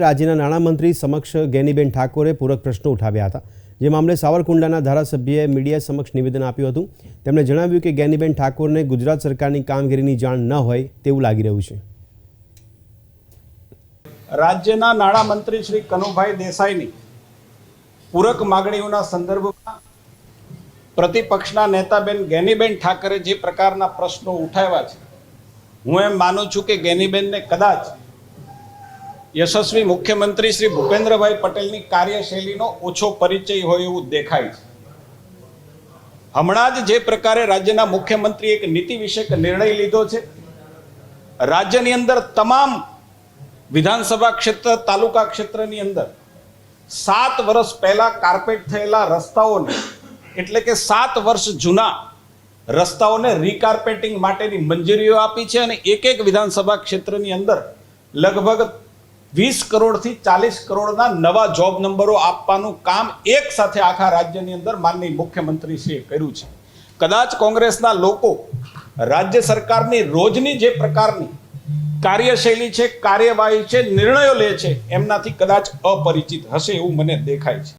રાજ્યના નાણામંત્રી સમક્ષ ગેનીબેન ઠાકોરે પૂરક પ્રશ્નો ઉઠાવ્યા હતા. જે મામલે સાવરકુંડલાના ધારાસભ્યએ મીડિયા સમક્ષ નિવેદન આપ્યું હતું. તેમણે જણાવ્યું કે ગેનીબેન ઠાકોરને ગુજરાત સરકારની કામગીરીની જાણ ન હોય તેવું લાગી રહ્યું છે. રાજ્યના નાણામંત્રી શ્રી કનુભાઈ દેસાઈની પૂરક માગણીઓના સંદર્ભમાં પ્રતિપક્ષના નેતાબેન ગેનીબેન ઠાકરે જે પ્રકારના પ્રશ્નો ઉઠાવ્યા છે, હું એમ માનું છું કે ગેનીબેનને કદાચ યશસ્વી મુખ્યમંત્રી શ્રી ભૂપેન્દ્રભાઈ પટેલની કાર્યશૈલીનો ઓછો પરિચય હોય એવું દેખાય છે. હમણાં જ જે પ્રકારે રાજ્યના મુખ્યમંત્રી એક નીતિ વિષયક નિર્ણય લીધો છે. રાજ્યની અંદર તમામ વિધાનસભા ક્ષેત્ર, તાલુકા ક્ષેત્રની અંદર સાત વર્ષ પહેલા કાર્પેટ થયેલા રસ્તાઓને, એટલે કે સાત વર્ષ જૂના રસ્તાઓને રીકાર્પેટિંગ માટેની મંજૂરીઓ આપી છે અને એક એક વિધાનસભા ક્ષેત્રની અંદર લગભગ વીસ કરોડથી ચાલીસ કરોડના નવા જોબ નંબરો આપવાનું કામ એક સાથે આખા રાજ્યની અંદર માનનીય મુખ્યમંત્રીશ્રીએ કર્યું છે. કદાચ કોંગ્રેસના લોકો રાજ્ય સરકારની રોજની જે પ્રકારની કાર્યશૈલી છે, કાર્યવાહી છે, નિર્ણયો લે છે, એમનાથી કદાચ અપરિચિત હશે એવું મને દેખાય છે.